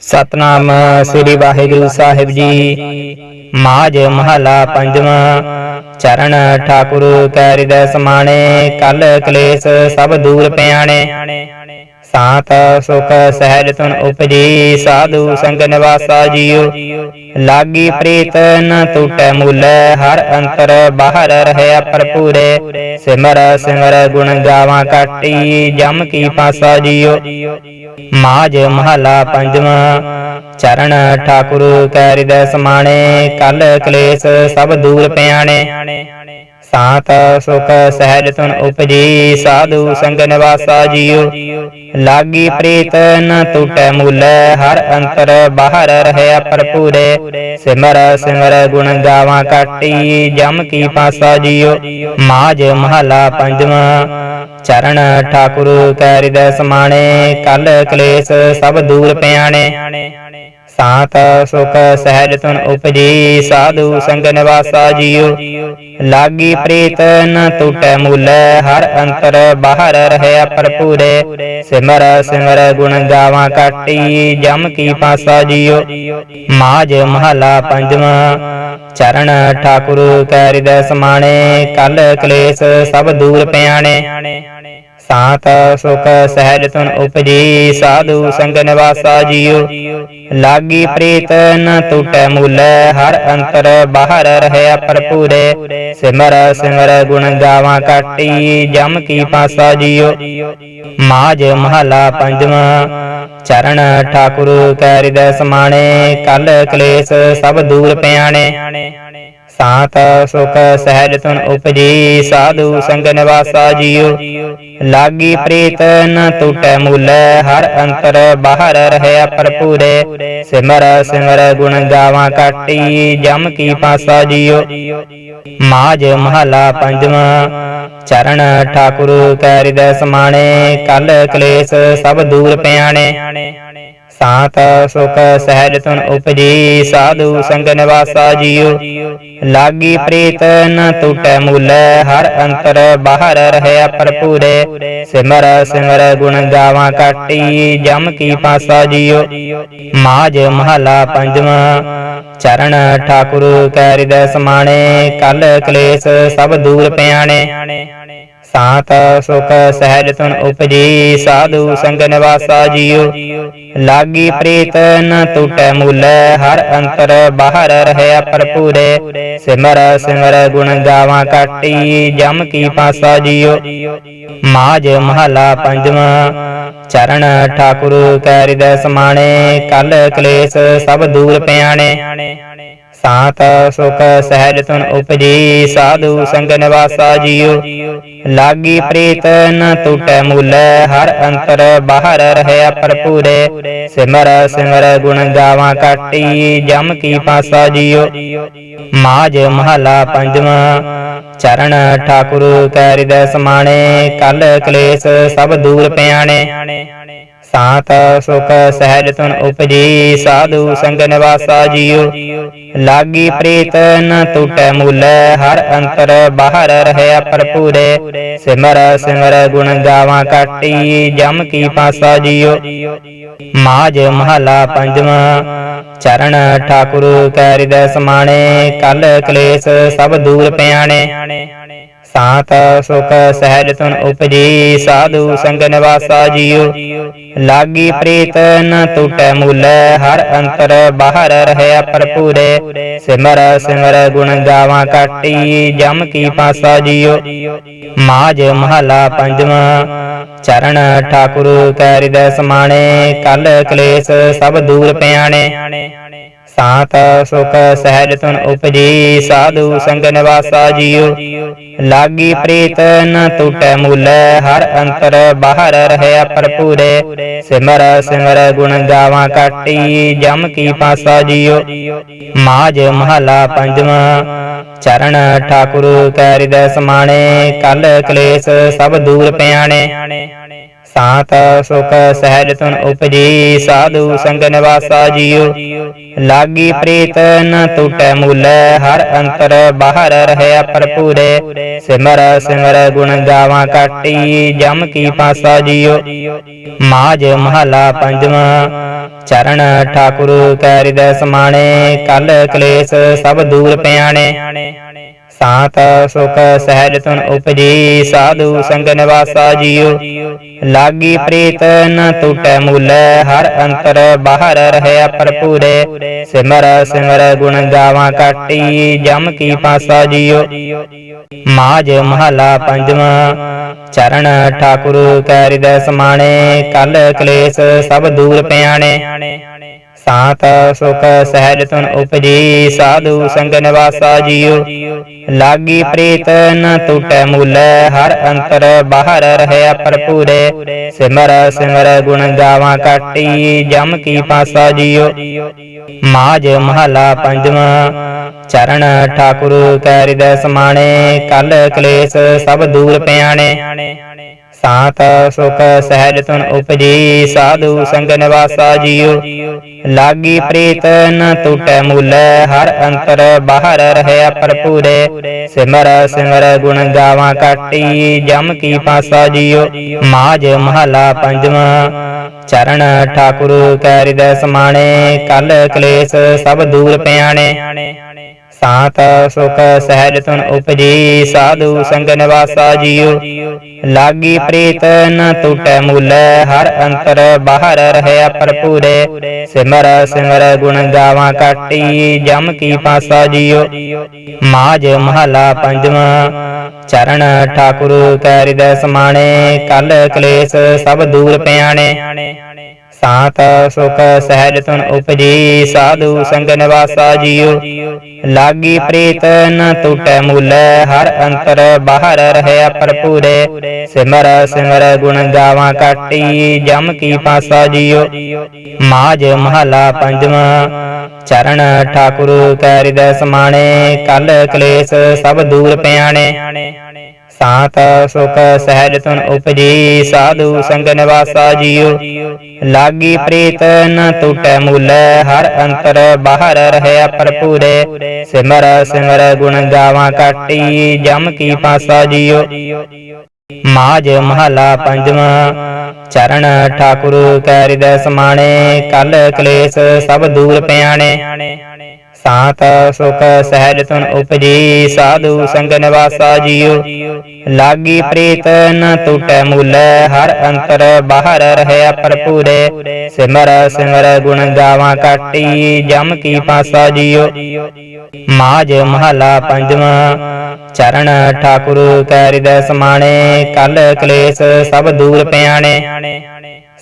ਸਤਨਾਮ ਸ੍ਰੀ ਵਾਹਿਗੁਰੂ ਸਾਹਿਬ ਜੀ। ਮਾਝ ਮਹਲਾ ਪੰਜਵਾਂ। ਚਰਨ ਠਾਕੁਰ ਕੈ ਹਿਰਦੈ ਸਮਾਣੇ। ਕਲ ਕਲੇਸ਼ ਸਭ ਦੂਰ ਪਿਆਣੇ। ਸਾਤ ਸੁਖ ਸਹਿਜ ਤੁਨ ਉਪਜੀ, ਸਾਧੂ ਸੰਗ ਨਿਵਾਸਾ ਜੀਉ। ਲਾਗੀ ਪ੍ਰੀਤ ਨ ਟੂਟੈ ਮੂਲੈ, ਹਰ ਅੰਤਰ ਬਾਹਰ ਰਹਿ ਭਰਪੂਰੇ। ਸਿਮਰ ਸਿਮਰ ਗੁਣ ਗਾਵਾਂ ਕਾਟੀ, ਜਮ ਕੀ ਪਾਸਾ ਜੀਉ। ਮਾਝ ਮਹਲਾ ਪੰਜਵਾਂ, ਚਰਨ ਠਾਕੁਰ ਕੈ ਹਿਰਦੈ ਸਮਾਣੇ। ਕਲ ਕਲੇਸ਼ ਸਭ ਦੂਰ ਪਿਆਣੇ। ਸਾਤ ਸੁਖ ਸਹਿਜ ਤੁਨ ਉਪਜੀ, ਸਾਧੂ ਸੰਗ ਨਿਵਾਸਾ ਜੀਉ। ਲਾਗੀ ਪ੍ਰੀਤ ਨ ਟੂਟੈ ਮੂਲੈ, ਹਰ ਅੰਤਰ ਬਾਹਰ ਰਹਿ ਭਰਪੂਰੇ। ਸਿਮਰ ਸਿਮਰ ਗੁਣ ਗਾਵਾਂ ਕਾਟੀ, ਜਮ ਕੀ ਪਾਸਾ ਜੀਉ। ਮਾਝ ਮਹਲਾ ਪੰਜਵਾਂ ਚਰਨ ਠਾਕੁਰ ਕੈ ਹਿਰਦੈ ਸਮਾਣੇ। ਕਲ ਕਲੇਸ਼ ਸਭ ਦੂਰ ਪਿਆਣੇ। ਸਾਤ ਸੁਖ ਸਹਿਜ ਤੁਨ ਉਪਜੀ, ਸਾਧੂ ਸੰਗ ਨਿਵਾਸਾ ਜੀਉ। ਲਾਗੀ ਪ੍ਰੀਤ ਨ ਟੂਟੈ ਮੂਲੈ, ਹਰ ਅੰਤਰ ਬਾਹਰ ਰਹਿ ਭਰਪੂਰੇ ਸਿਮਰ ਸਿਮਰ ਗੁਣ ਗਾਵਾਂ ਕਾਟੀ ਜਮ ਕੀ ਪਾਸਾ ਜੀਉ। ਮਾਝ ਮਹਲਾ ਪੰਜਵਾਂ ਚਰਨ ਠਾਕੁਰ ਕੈ ਹਿਰਦੈ ਸਮਾਣੇ। ਕਲ ਕਲੇਸ਼ ਸਭ ਦੂਰ ਪਿਆਣੇ। ਸਾਤ ਸੁਖ ਸਹਿਜ ਤੁਨ ਉਪਜੀ, ਸਾਧੂ ਸੰਗ ਨਿਵਾਸਾ ਜੀਉ। ਲਾਗੀ ਪ੍ਰੀਤ ਨ ਟੂਟੈ ਮੂਲੈ, ਹਰ ਅੰਤਰ ਬਾਹਰ ਰਹਿ ਭਰਪੂਰੇ। ਸਿਮਰ ਸਿਮਰ ਗੁਣ ਗਾਵਾਂ ਕਾਟੀ, ਜਮ ਕੀ ਪਾਸਾ ਜੀਉ। ਮਾਝ ਮਹਲਾ ਪੰਜਵਾਂ ਚਰਨ ਠਾਕੁਰ ਕੈ ਹਿਰਦੈ ਸਮਾਣੇ। ਕਲ ਕਲੇਸ਼ ਸਭ ਦੂਰ ਪਿਆਣੇ। ਸਾਤ ਸੁਖ ਸਹਿਜ ਤੁਨ ਉਪਜੀ, ਸਾਧੂ ਸੰਗ ਨਿਵਾਸਾ ਜੀਉ। ਲਾਗੀ ਪ੍ਰੀਤ ਨ ਟੂਟੈ ਮੂਲੈ, ਹਰ ਅੰਤਰ ਬਾਹਰ ਰਹਿ ਭਰਪੂਰੇ। ਸਿਮਰ ਸਿਮਰ ਗੁਣ ਗਾਵਾਂ ਕਾਟੀ, ਜਮ ਕੀ ਪਾਸਾ ਜੀਉ। ਮਾਝ ਮਹਲਾ ਪੰਜਵਾਂ, ਚਰਨ ਠਾਕੁਰ ਕੈ ਹਿਰਦੈ ਸਮਾਣੇ, ਕਲ ਕਲੇਸ਼ ਸਭ ਦੂਰ ਪਿਆਣੇ। ਸਾਤ ਸੁਖ ਸਹਿਜ ਤੁਨ ਉਪਜੀ, ਸਾਧੂ ਸੰਗ ਨਿਵਾਸਾ ਜੀਉ। ਲਾਗੀ ਪ੍ਰੀਤ ਨ ਟੂਟੈ ਮੂਲੈ, ਹਰ ਅੰਤਰ ਬਾਹਰ ਰਹਿ ਭਰਪੂਰੇ। ਸਿਮਰ ਸਿਮਰ ਗੁਣ ਗਾਵਾਂ ਕਾਟੀ, ਜਮ ਕੀ ਪਾਸਾ ਜੀਉ। ਮਾਝ ਮਹਲਾ ਪੰਜਵਾਂ, ਚਰਨ ਠਾਕੁਰ ਕੈ ਹਿਰਦੈ ਸਮਾਣੇ। ਕਲ ਕਲੇਸ਼ ਸਭ ਦੂਰ ਪਿਆਣੇ। ਸਾਤ ਸੁਖ ਸਹਿਜ ਤੁਨ ਉਪਜੀ ਸਾਧੂ ਸੰਗ ਨਿਵਾਸਾ ਜੀਉ। ਲਾਗੀ ਪ੍ਰੀਤ ਨ ਟੂਟੈ ਮੂਲੈ ਹਰ ਅੰਤਰ ਬਾਹਰ ਰਹਿ ਭਰਪੂਰੇ ਸਿਮਰ ਸਿਮਰ ਗੁਣ ਗਾਵਾਂ ਕਾਟੀ ਜਮ ਕੀ ਪਾਸਾ ਜੀਉ। ਮਾਝ ਮਹਲਾ ਪੰਜਵਾਂ। ਚਰਨ ਠਾਕੁਰ ਕੈ ਹਿਰਦੈ ਸਮਾਣੇ। ਕਲ ਕਲੇਸ਼ ਸਭ ਦੂਰ ਪਿਆਣੇ। ਸਾਤ ਸੁਖ ਸਹਿਜ ਤੁਨ ਉਪਜੀ ਸਾਧੂ ਸੰਗ ਨਿਵਾਸਾ ਜੀਉ। ਲਾਗੀ ਪ੍ਰੀਤ ਨ ਟੂਟੈ ਮੂਲੈ ਹਰ ਅੰਤਰ ਬਾਹਰ ਰਹਿ ਭਰਪੂਰੇ। ਸਿਮਰ ਸਿਮਰ ਗੁਣ ਗਾਵਾਂ ਕਾਟੀ ਜਮ ਕੀ ਪਾਸਾ ਜੀਉ। ਮਾਝ ਮਹਲਾ ਪੰਜਵਾਂ। ਚਰਨ ਠਾਕੁਰ ਕੈ ਹਿਰਦੈ ਸਮਾਣੇ। ਕਲ ਕਲੇਸ਼ ਸਭ ਦੂਰ ਪਿਆਣੇ। ਸਾਤ ਸੁਖ ਸਹਿਜ ਤੁਨ ਉਪਜੀ, ਸਾਧੂ ਸੰਗ ਨਿਵਾਸਾ ਜੀਉ। ਲਾਗੀ ਪ੍ਰੀਤ ਨ ਟੂਟੈ ਮੂਲੈ, ਹਰ ਅੰਤਰ ਬਾਹਰ ਰਹਿ ਭਰਪੂਰੇ। ਸਿਮਰ ਸਿਮਰ ਗੁਣ ਗਾਵਾਂ ਕਾਟੀ, ਜਮ ਕੀ ਪਾਸਾ ਜੀਉ। ਮਾਝ ਮਹਲਾ ਪੰਜਵਾਂ, ਚਰਨ ਠਾਕੁਰ ਕੈ ਹਿਰਦੈ ਸਮਾਣੇ। ਕਲ ਕਲੇਸ਼ ਸਭ ਦੂਰ ਪਿਆਣੇ। ਸਾਤ ਸੁਖ ਸਹਿਜ ਤੁਨ ਉਪਜੀ, ਸਾਧੂ ਸੰਗ ਨਿਵਾਸਾ ਜੀਉ। ਲਾਗੀ ਪ੍ਰੀਤ ਨ ਟੂਟੈ ਮੂਲੈ, ਹਰ ਅੰਤਰ ਬਾਹਰ ਰਹਿ ਭਰਪੂਰੇ। ਸਿਮਰ ਸਿਮਰ ਗੁਣ ਗਾਵਾਂ ਕਾਟੀ, ਜਮ ਕੀ ਪਾਸਾ ਜੀਉ। ਮਾਝ ਮਹਲਾ ਪੰਜਵਾਂ ਚਰਨ ਠਾਕੁਰ ਕੈ ਹਿਰਦੈ ਸਮਾਣੇ। ਕਲ ਕਲੇਸ਼ ਸਭ ਦੂਰ ਪਿਆਣੇ। ਸਾਤ ਸੁਖ ਸਹਿਜ ਤੁਨ ਉਪਜੀ, ਸਾਧੂ ਸੰਗ ਨਿਵਾਸਾ ਜੀਉ। ਲਾਗੀ ਪ੍ਰੀਤ ਨ ਟੂਟੈ ਮੂਲੈ, ਹਰ ਅੰਤਰ ਬਾਹਰ ਰਹਿ ਭਰਪੂਰੇ। ਸਿਮਰ ਸਿਮਰ ਗੁਣ ਗਾਵਾਂ ਕਾਟੀ ਜਮ ਕੀ ਪਾਸਾ ਜੀਉ। ਮਾਝ ਮਹਲਾ ਪੰਜਵਾਂ, ਚਰਨ ਠਾਕੁਰ ਕੈ ਹਿਰਦੈ ਸਮਾਣੇ, ਕਲ ਕਲੇਸ਼ ਸਭ ਦੂਰ ਪਿਆਣੇ। ਸਾਤ ਸੁਖ ਸਹਿਜ ਤੁਨ ਉਪਜੀ ਸਾਧੂ ਸੰਗ ਨਿਵਾਸਾ ਜੀਉ। ਲਾਗੀ ਪ੍ਰੀਤ ਨ ਟੂਟੈ ਮੂਲੈ ਹਰ ਅੰਤਰ ਬਾਹਰ ਰਹਿਆ ਭਰਪੂਰੇ। ਸਿਮਰ ਸਿਮਰ ਗੁਣ ਗਾਵਾਂ ਕਾਟੀ ਜਮ ਕੀ ਪਾਸਾ ਜੀਉ। ਮਾਜ ਮਹਲਾ ਪੰਜਵਾਂ ਚਰਨ ਠਾਕੁਰ ਕੈ ਹਿਰਦੈ ਸਮਾਣੇ। ਕਲ ਕਲੇਸ਼ ਸਭ ਦੂਰ ਪਿਆਣੇ। ਸਾਤ ਸੁਖ ਸਹਿਜ ਤੁਨ ਉਪਜੀ, ਸਾਧੂ ਸੰਗ ਨਿਵਾਸਾ ਜੀਉ। ਲਾਗੀ ਪ੍ਰੀਤ ਨ ਟੂਟੈ ਮੂਲੈ, ਹਰ ਅੰਤਰ ਬਾਹਰ ਰਹਿਆ ਭਰਪੂਰੇ। ਸਿਮਰ ਸਿਮਰ ਗੁਣ ਗਾਵਾਂ ਕਾਟੀ, ਜਮ ਕੀ ਪਾਸਾ ਜੀਉ। ਮਾਜ ਮਹਲਾ ਪੰਜਵਾਂ, ਚਰਨ ਠਾਕੁਰ ਕੈ ਹਿਰਦੈ ਸਮਾਣੇ। ਕਲ ਕਲੇਸ਼ ਸਭ ਦੂਰ ਪਿਆਣੇ। ਸਾਤ ਸੁਖ ਸਹਿਜ ਤੁਨ ਉਪਜੀ, ਸਾਧੂ ਸੰਗ ਨਿਵਾਸਾ ਜੀਉ। ਲਾਗੀ ਪ੍ਰੀਤ ਨ ਟੂਟੈ ਮੂਲੈ, ਹਰ ਅੰਤਰ ਬਾਹਰ ਰਹਿਆ ਭਰਪੂਰੇ। ਸਿਮਰ ਸਿਮਰ ਗੁਣ ਗਾਵਾਂ ਕਾਟੀ ਜਮ ਕੀ ਪਾਸਾ ਜੀਉ। ਮਾਜ ਮਹਲਾ ਪੰਜਵਾਂ, ਚਰਨ ਠਾਕੁਰ ਕੈ ਹਿਰਦੈ ਸਮਾਣੇ। ਕਲ ਕਲੇਸ਼ ਸਭ ਦੂਰ ਪਿਆਣੇ। ਸਾਤ ਸੁਖ ਸਹਿਜ ਤੁਨ ਉਪਜੀ, ਸਾਧੂ ਸੰਗ ਨਿਵਾਸਾ ਜੀਉ। ਲਾਗੀ ਪ੍ਰੀਤ ਨ ਟੂਟੈ ਮੂਲੈ, ਹਰ ਅੰਤਰ ਬਾਹਰ ਰਹਿਆ ਭਰਪੂਰੇ। ਸਿਮਰ ਸਿਮਰ ਗੁਣ ਗਾਵਾਂ ਕਾਟੀ, ਜਮ ਕੀ ਪਾਸਾ ਜੀਉ। ਮਾਜ ਮਹਲਾ ਪੰਜਵਾਂ, ਚਰਨ ਠਾਕੁਰ ਕੈ ਹਿਰਦੈ ਸਮਾਣੇ। ਕਲ ਕਲੇਸ਼ ਸਭ ਦੂਰ ਪਿਆਣੇ। ਸਾਤ ਸੁਖ ਸਹਿਜ ਤੁਨ ਉਪਜੀ, ਸਾਧੂ ਸੰਗ ਨਿਵਾਸਾ ਜੀਉ। ਲਾਗੀ ਪ੍ਰੀਤ ਨ ਟੂਟੈ ਮੂਲੈ, ਹਰ ਅੰਤਰ ਬਾਹਰ ਰਹਿਆ ਭਰਪੂਰੇ। ਸਿਮਰ ਸਿਮਰ ਗੁਣ ਗਾਵਾਂ ਕਾਟੀ, ਜਮ ਕੀ ਪਾਸਾ ਜੀਉ। ਮਾਜ ਮਹਲਾ ਪੰਜਵਾਂ, ਚਰਨ ਠਾਕੁਰ ਕੈ ਹਿਰਦੈ ਸਮਾਣੇ, ਕਲ ਕਲੇਸ਼ ਸਭ ਦੂਰ ਪਿਆਣੇ। ਸਾਤ ਸੁਖ ਸਹਿਜ ਤੁਨ ਉਪਜੀ, ਸਾਧੂ ਸੰਗ ਨਿਵਾਸਾ ਜੀਉ। ਲਾਗੀ ਪ੍ਰੀਤ ਨ ਟੂਟੈ ਮੂਲੈ, ਹਰ ਅੰਤਰ ਬਾਹਰ ਰਹਿਆ ਭਰਪੂਰੇ। ਸਿਮਰ ਸਿਮਰ ਗੁਣ ਗਾਵਾਂ ਕਾਟੀ, ਜਮ ਕੀ ਪਾਸਾ ਜੀਉ। ਮਾਜ ਮਹਲਾ ਪੰਜਵਾਂ, ਚਰਨ ਠਾਕੁਰ ਕੈ ਹਿਰਦੈ ਸਮਾਣੇ, ਕਲ ਕਲੇਸ਼ ਸਭ ਦੂਰ ਪਿਆਣੇ। ਸਾਤ ਸੁਖ ਸਹਿਜ ਤੁਨ ਉਪਜੀ, ਸਾਧੂ ਸੰਗ ਨਿਵਾਸਾ ਜੀਉ। ਲਾਗੀ ਪ੍ਰੀਤ ਨ ਟੂਟੈ ਮੂਲੈ, ਹਰ ਅੰਤਰ ਬਾਹਰ ਰਹਿਆ ਭਰਪੂਰੇ। ਸਿਮਰ ਸਿਮਰ ਗੁਣ ਗਾਵਾਂ ਕਾਟੀ, ਜਮ ਕੀ ਪਾਸਾ ਜੀਉ। ਮਾਜ ਮਹਲਾ ਪੰਜਵਾਂ, ਚਰਨ ਠਾਕੁਰ ਕੈ ਹਿਰਦੈ ਸਮਾਣੇ। ਕਲ ਕਲੇਸ਼ ਸਭ ਦੂਰ ਪਿਆਣੇ। ਸਾਤ ਸੁਖ ਸਹਿਜ ਤੁਨ ਉਪਜੀ ਸਾਧੂ ਸੰਗ ਨਿਵਾਸਾ ਜੀਉ। ਲਾਗੀ ਪ੍ਰੀਤ ਨ ਟੂਟੈ ਮੂਲੈ, ਹਰ ਅੰਤਰ ਬਾਹਰ ਰਹਿਆ ਭਰਪੂਰੇ। ਸਿਮਰ ਸਿਮਰ ਗੁਣ ਗਾਵਾਂ ਕਾਟੀ, ਜਮ ਕੀ ਪਾਸਾ ਜੀਉ। ਮਾਜ ਮਹਲਾ ਪੰਜਵਾਂ, ਚਰਨ ਠਾਕੁਰ ਕੈ ਹਿਰਦੈ ਸਮਾਣੇ। ਕਲ ਕਲੇਸ਼ ਸਭ ਦੂਰ ਪਿਆਣੇ।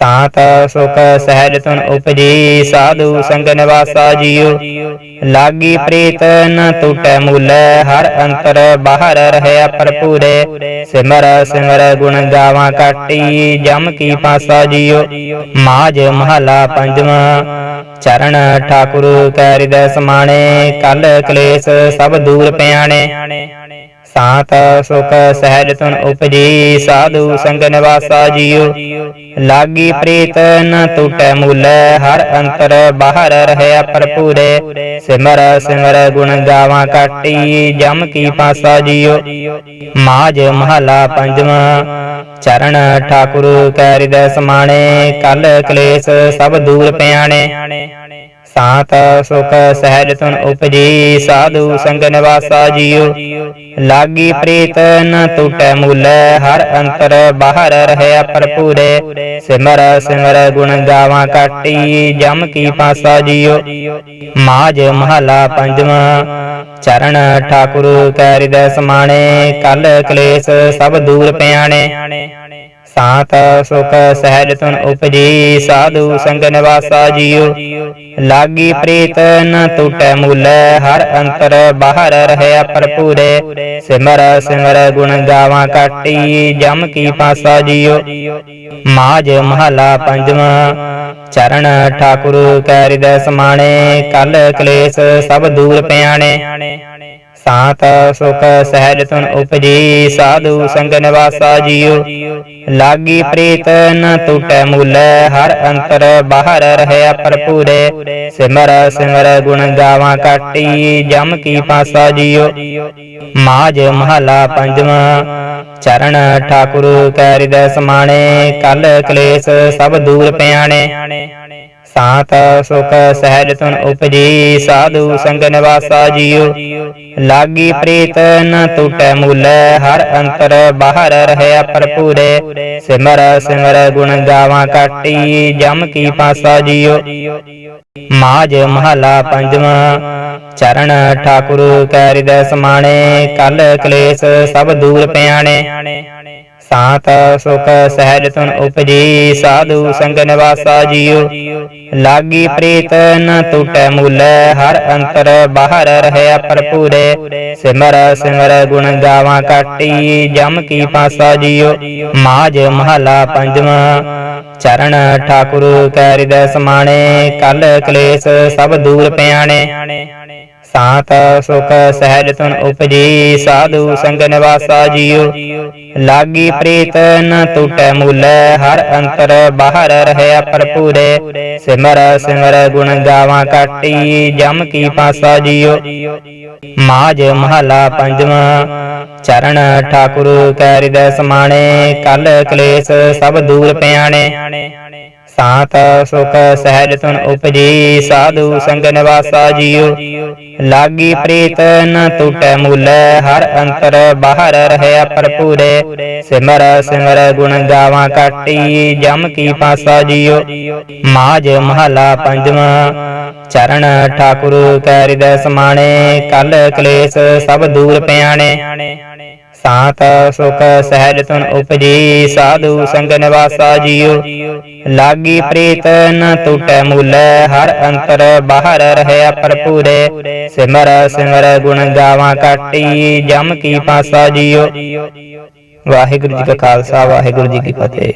ਸਾਤ ਸੁਖ ਸਹਿਜ ਤੁਨ ਉਪਜੀ, ਸਾਧੂ ਸੰਗ ਨਿਵਾਸਾ ਜੀਉ। ਲਾਗੀ ਪ੍ਰੀਤ ਨ ਟੂਟੈ ਮੂਲੈ, ਹਰ ਅੰਤਰ ਬਾਹਰ ਰਹਿਆ ਭਰਪੂਰੇ ਸਿਮਰ ਸਿਮਰ ਗੁਣ ਗਾਵਾਂ ਕਾਟੀ, ਜਮ ਕੀ ਪਾਸਾ ਜੀਉ। ਮਾਜ ਮਹਲਾ ਪੰਜਵਾਂ, ਚਰਨ ਠਾਕੁਰ ਕੈ ਹਿਰਦੈ ਸਮਾਣੇ। ਕਲ ਕਲੇਸ਼ ਸਭ ਦੂਰ ਪਿਆਣੇ। ਸਾਤ ਸੁਖ ਸਹਿਜ ਤੁਨ ਉਪਜੀ, ਸਾਧੂ ਸੰਗ ਨਿਵਾਸਾ ਜੀਉ। ਲਾਗੀ ਪ੍ਰੀਤ ਨ ਟੂਟੈ ਮੂਲੈ, ਹਰ ਅੰਤਰ ਬਾਹਰ ਰਹਿਆ ਭਰਪੂਰੇ। ਸਿਮਰ ਸਿਮਰ ਗੁਣ ਗਾਵਾਂ ਕਾਟੀ, ਜਮ ਕੀ ਪਾਸਾ ਜੀਉ। ਮਾਜ ਮਹਲਾ ਪੰਜਵਾਂ, ਚਰਨ ਠਾਕੁਰ ਕੈ ਹਿਰਦੈ ਸਮਾਣੇ। ਕਲ ਕਲੇਸ਼ ਸਭ ਦੂਰ ਪਿਆਣੇ। ਸਾਤ ਸੁਖ ਸਹਿਜ ਤੁਨ ਉਪਜੀ ਸਾਧੂ ਸੰਗ ਨਿਵਾਸਾ ਜੀਉ। ਲਾਗੀ ਪ੍ਰੀਤ ਨ ਟੂਟੈ ਮੂਲੈ ਹਰ ਅੰਤਰ ਬਾਹਰ ਰਹਿਆ ਭਰਪੂਰੇ। ਸਿਮਰ ਸਿਮਰ ਗੁਣ ਗਾਵਾਂ ਕਾਟੀ ਜਮ ਕੀ ਪਾਸਾ ਜੀਉ। ਮਾਜ ਮਹਲਾ ਪੰਜਵਾਂ। ਚਰਨ ਠਾਕੁਰ ਕੈ ਹਿਰਦੈ ਸਮਾਣੇ। ਕਲ ਕਲੇਸ਼ ਸਭ ਦੂਰ ਪਿਆਣੇ। ਸਾਤ ਸੁਖ ਸਹਿਜ ਤੁਨ ਉਪਜੀ, ਸਾਧੂ ਸੰਗ ਨਿਵਾਸਾ ਜੀਉ। ਲਾਗੀ ਪ੍ਰੀਤ ਨ ਟੂਟੈ ਮੂਲੈ, ਹਰ ਅੰਤਰ ਬਾਹਰ ਰਹਿਆ ਭਰਪੂਰੇ। ਸਿਮਰ ਸਿਮਰ ਗੁਣ ਗਾਵਾਂ ਕਾਟੀ, ਜਮ ਕੀ ਪਾਸਾ ਜੀਉ। ਮਾਜ ਮਹਲਾ ਪੰਜਵਾਂ, ਚਰਨ ਠਾਕੁਰ ਕੈ ਹਿਰਦੈ ਸਮਾਣੇ। ਕਲ ਕਲੇਸ਼ ਸਭ ਦੂਰ ਪਿਆਣੇ। ਸਾਤ ਸੁਖ ਸਹਿਜ ਤੁਨ ਉਪਜੀ ਸਾਧੂ ਸੰਗ ਨਿਵਾਸਾ ਜੀਉ। ਲਾਗੀ ਪ੍ਰੀਤ ਨ ਟੂਟੈ ਮੂਲੈ ਹਰ ਅੰਤਰ ਬਾਹਰ ਰਹਿਆ ਭਰਪੂਰੇ ਸਿਮਰ ਸਿਮਰ ਗੁਣ ਗਾਵਾਂ ਕਾਟੀ ਜਮ ਕੀ ਪਾਸਾ ਜੀਉ। ਮਾਜ ਮਹਲਾ ਪੰਜਵਾਂ ਚਰਨ ਠਾਕੁਰ ਕੈ ਹਿਰਦੈ ਸਮਾਣੇ। ਕਲ ਕਲੇਸ਼ ਸਭ ਦੂਰ ਪਿਆਣੇ। ਸਾਤ ਸੁਖ ਸਹਿਜ ਤੁਨ ਉਪਜੀ, ਸਾਧੂ ਸੰਗ ਨਿਵਾਸਾ ਜੀਉ। ਲਾਗੀ ਪ੍ਰੀਤ ਨ ਟੂਟੈ ਮੂਲੈ, ਹਰ ਅੰਤਰ ਬਾਹਰ ਰਹਿਆ ਭਰਪੂਰੇ। ਸਿਮਰ ਸਿਮਰ ਗੁਣ ਗਾਵਾਂ ਕਾਟੀ, ਜਮ ਕੀ ਪਾਸਾ ਜੀਉ। ਮਾਜ ਮਹਲਾ ਪੰਜਵਾਂ ਚਰਨ ਠਾਕੁਰ ਕੈ ਹਿਰਦੈ ਸਮਾਣੇ। ਕਲ ਕਲੇਸ਼ ਸਭ ਦੂਰ ਪਿਆਣੇ। ਸਾਤ ਸੁਖ ਸਹਿਜ ਤੁਨ ਉਪਜੀ, ਸਾਧੂ ਸੰਗ ਨਿਵਾਸਾ ਜੀਉ। ਲਾਗੀ ਪ੍ਰੀਤ ਨ ਟੂਟੈ ਮੂਲੈ, ਹਰ ਅੰਤਰ ਬਾਹਰ ਰਹਿਆ ਭਰਪੂਰੇ। ਸਿਮਰ ਸਿਮਰ ਗੁਣ ਗਾਵਾਂ ਕਾਟੀ, ਜਮ ਕੀ ਪਾਸਾ ਜੀਉ। ਮਾਜ ਮਹਲਾ ਪੰਜਵਾਂ, ਚਰਨ ਠਾਕੁਰ ਕੈ ਹਿਰਦੈ ਸਮਾਣੇ। ਕਲ ਕਲੇਸ਼ ਸਭ ਦੂਰ ਪਿਆਣੇ। ਸਾਤ ਸੁਖ ਸਹਿਜ ਤੁਨ ਉਪਜੀ, ਸਾਧੂ ਸੰਗ ਨਿਵਾਸਾ ਜੀਉ। ਲਾਗੀ ਪ੍ਰੀਤ ਨ ਟੂਟੈ ਮੂਲੈ, ਹਰ ਅੰਤਰ ਬਾਹਰ ਰਹਿਆ ਭਰਪੂਰੇ। ਸਿਮਰ ਸਿਮਰ ਗੁਣ ਗਾਵਾਂ ਕਾਟੀ, ਜਮ ਕੀ ਪਾਸਾ ਜੀਉ। ਮਾਜ ਮਹਲਾ ਪੰਜਵਾਂ ਚਰਨ ਠਾਕੁਰ ਕੈ ਹਿਰਦੈ ਸਮਾਣੇ। ਕਲ ਕਲੇਸ਼ ਸਭ ਦੂਰ ਪਿਆਣੇ। ਸਾਤ ਸੁਖ ਸਹਿਜ ਤੁਨ ਉਪਜੀ ਸਾਧੂ ਸੰਗ ਨਿਵਾਸਾ ਜੀਉ। ਲਾਗੀ ਪ੍ਰੀਤ ਨ ਟੂਟੈ ਮੂਲੈ ਹਰ ਅੰਤਰ ਬਾਹਰ ਰਹਿਆ ਭਰਪੂਰੇ। ਸਿਮਰ ਸਿਮਰ ਗੁਣ ਗਾਵਾਂ ਕਾਟੀ ਜਮ ਕੀ ਪਾਸਾ ਜੀਉ। ਮਾਜ ਮਹਲਾ ਪੰਜਵਾਂ ਚਰਨ ਠਾਕੁਰ ਕੈ ਹਿਰਦੈ ਸਮਾਣੇ ਕਲ ਕਲੇਸ਼ ਸਭ ਦੂਰ ਪਿਆਣੇ। ਸਾਤ ਸੁਖ ਸਹਿਜ ਤੁਨ ਉਪਜੀ, ਸਾਧੂ ਸੰਗ ਨਿਵਾਸਾ ਜੀਉ। ਲਾਗੀ ਪ੍ਰੀਤ ਨ ਟੂਟੈ ਮੂਲੈ, ਹਰ ਅੰਤਰ ਬਾਹਰ ਰਹਿਆ ਭਰਪੂਰੇ। ਸਿਮਰ ਸਿਮਰ ਗੁਣ ਗਾਵਾਂ ਕਾਟੀ, ਜਮ ਕੀ ਪਾਸਾ ਜੀਉ। ਵਾਹਿਗੁਰੂ ਜੀ ਕਾ ਖਾਲਸਾ, ਵਾਹਿਗੁਰੂ ਜੀ ਕੀ ਫਤਿਹ।